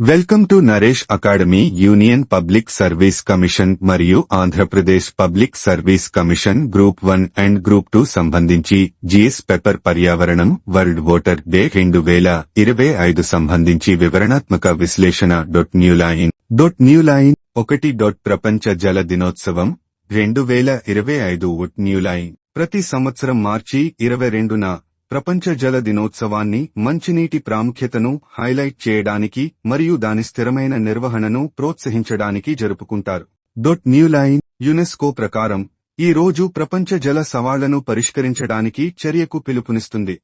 Welcome to Naresh academy union public service commission మరియు Andhra Pradesh public service commission group one and group two సంబంధించి GS paper పర్యావరణం world voter day రెండు వేల ఇరవై ఐదు సంబంధించి వివరణాత్మక విశ్లేషణ dot new line dot new line ఒకటి డొట్ ప్రపంచ జల దినోత్సవం రెండు వేల ఇరవై ఐదు ఒట్ న్యూ లైన్ ప్రతి సంవత్సరం మార్చి ఇరవై రెండున ప్రపంచ జల దినోత్సవాన్ని మంచినీటి ప్రాముఖ్యతను హైలైట్ చేయడానికి మరియు దాని స్థిరమైన నిర్వహణను ప్రోత్సహించడానికి జరుపుకుంటారు. డొట్ న్యూ లైన్ యునెస్కో ప్రకారం ఈ రోజు ప్రపంచ జల సవాళ్ళను పరిష్కరించడానికి చర్యకు పిలుపునిస్తుంది.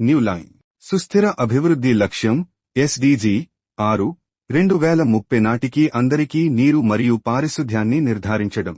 New line. సుస్థిర అభివృద్ధి లక్ష్యం ఎస్డిజి ఆరు రెండు వేల ముప్పై నాటికి అందరికీ నీరు మరియు పారిశుధ్యాన్ని నిర్ధారించడం.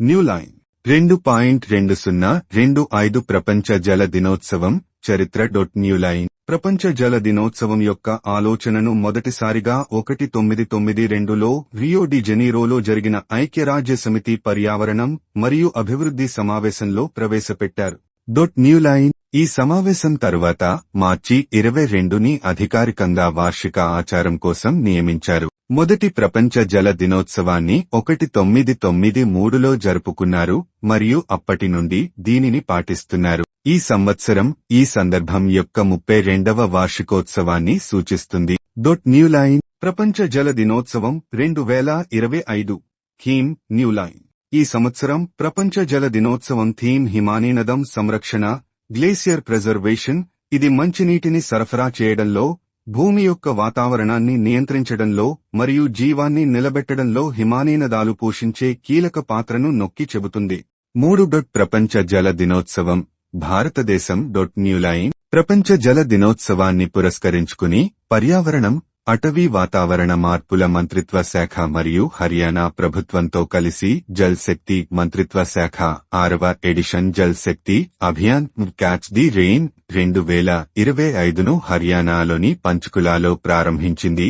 న్యూలైన్ రెండు పాయింట్ రెండు సున్నా రెండు ఐదు ప్రపంచ జల దినోత్సవం చరిత్ర డొట్ న్యూలైన్ ప్రపంచ జల దినోత్సవం యొక్క ఆలోచనను మొదటిసారిగా ఒకటి తొమ్మిది తొమ్మిది రెండులో రియో డి జెనీరోలో జరిగిన ఐక్యరాజ్య సమితి పర్యావరణం మరియు అభివృద్ధి సమావేశంలో ప్రవేశపెట్టారు. డొట్ న్యూలైన్ ఈ సమావేశం తరువాత మార్చి ఇరవై రెండుని అధికారికంగా వార్షిక ఆచారం కోసం నియమించారు. మొదటి ప్రపంచ జల దినోత్సవాన్ని ఒకటి తొమ్మిది తొమ్మిది మూడులో జరుపుకున్నారు మరియు అప్పటి నుండి దీనిని పాటిస్తున్నారు. ఈ సంవత్సరం ఈ సందర్భం యొక్క ముప్పై రెండవ వార్షికోత్సవాన్ని సూచిస్తుంది. డొట్ న్యూలైన్ ప్రపంచ జల దినోత్సవం రెండు వేల ఇరవై ఐదు. థీమ్ న్యూలైన్ ఈ సంవత్సరం ప్రపంచ జల దినోత్సవం థీమ్ హిమానీనదం సంరక్షణ గ్లేసియర్ ప్రిజర్వేషన్ ఇది మంచినీటిని సరఫరా చేయడంలో భూమి యొక్క వాతావరణాన్ని నియంత్రించడంలో మరియు జీవాన్ని నిలబెట్టడంలో హిమానీనదాలు పోషించే కీలక పాత్రను నొక్కి చెబుతుంది. మూడు డొట్ ప్రపంచ జల దినోత్సవం. భారతదేశం డొట్ న్యూలైన్ ప్రపంచ జల దినోత్సవాన్ని పురస్కరించుకుని పర్యావరణం అటవీ వాతావరణ మార్పుల మంత్రిత్వ శాఖ మరియు హర్యానా ప్రభుత్వంతో కలిసి జల్ శక్తి మంత్రిత్వ శాఖ ఆరవ edition Jal Shakti Abhiyan catch the rain రెండు వేల ఇరవై ఐదును హర్యానాలోని పంచకులాలో ప్రారంభించింది.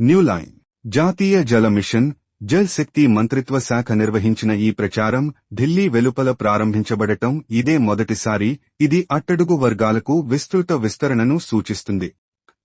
న్యూలైన్ జాతీయ జల మిషన్ జల్ శక్తి మంత్రిత్వ శాఖ నిర్వహించిన ఈ ప్రచారం ఢిల్లీ వెలుపల ప్రారంభించబడటం ఇదే మొదటిసారి ఇది అట్టడుగు వర్గాలకు విస్తృత విస్తరణను సూచిస్తుంది.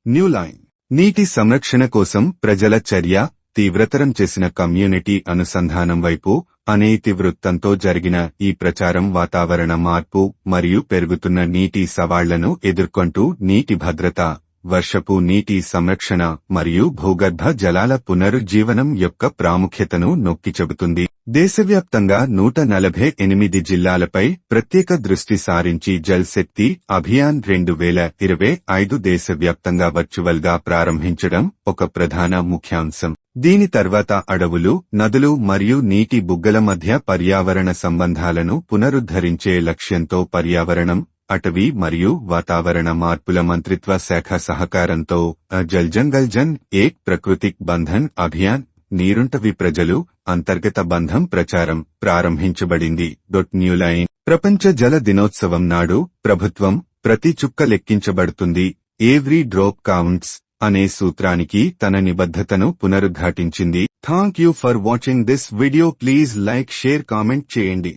New line. నీటి సంరక్షణ కోసం ప్రజల చర్య తీవ్రతరం చేసిన కమ్యూనిటీ అనుసంధానం వైపు అనేతి వృత్తంతో జరిగిన ఈ ప్రచారం వాతావరణ మార్పు మరియు పెరుగుతున్న నీటి సవాళ్ళను ఎదుర్కొంటూ నీటి భద్రత వర్షపు నీటి సంరక్షణ మరియు భూగర్భ జలాల పునరుజ్జీవనం యొక్క ప్రాముఖ్యతను నొక్కి చెబుతుంది. దేశవ్యాప్తంగా నూట నలభై ఎనిమిది జిల్లాలపై ప్రత్యేక దృష్టి సారించి జల్ శక్తి అభియాన్ రెండు వేల ఇరవై ఐదు దేశవ్యాప్తంగా వర్చువల్గా ప్రారంభించడం ఒక ప్రధాన ముఖ్యాంశం. దీని తర్వాత అడవులు నదులు మరియు నీటి బుగ్గల మధ్య పర్యావరణ సంబంధాలను పునరుద్ధరించే లక్ష్యంతో పర్యావరణం అటవీ మరియు వాతావరణ మార్పుల మంత్రిత్వ శాఖ సహకారంతో జల్ జంగల్ జన్ ఏక్ ప్రకృతిక్ బంధన్ అభియాన్ నీరుంటవి ప్రజలు అంతర్గత బంధం ప్రచారం ప్రారంభించబడింది. Dot new line. ప్రపంచ జల దినోత్సవం నాడు ప్రభుత్వం ప్రతి చుక్క లెక్కించబడుతుంది. ఏవ్రీ డ్రోప్ కౌంట్స్ అనే సూత్రానికి తన నిబద్ధతను పునరుద్ఘాటించింది. Thank you for watching this video. Please like share comment చేయండి.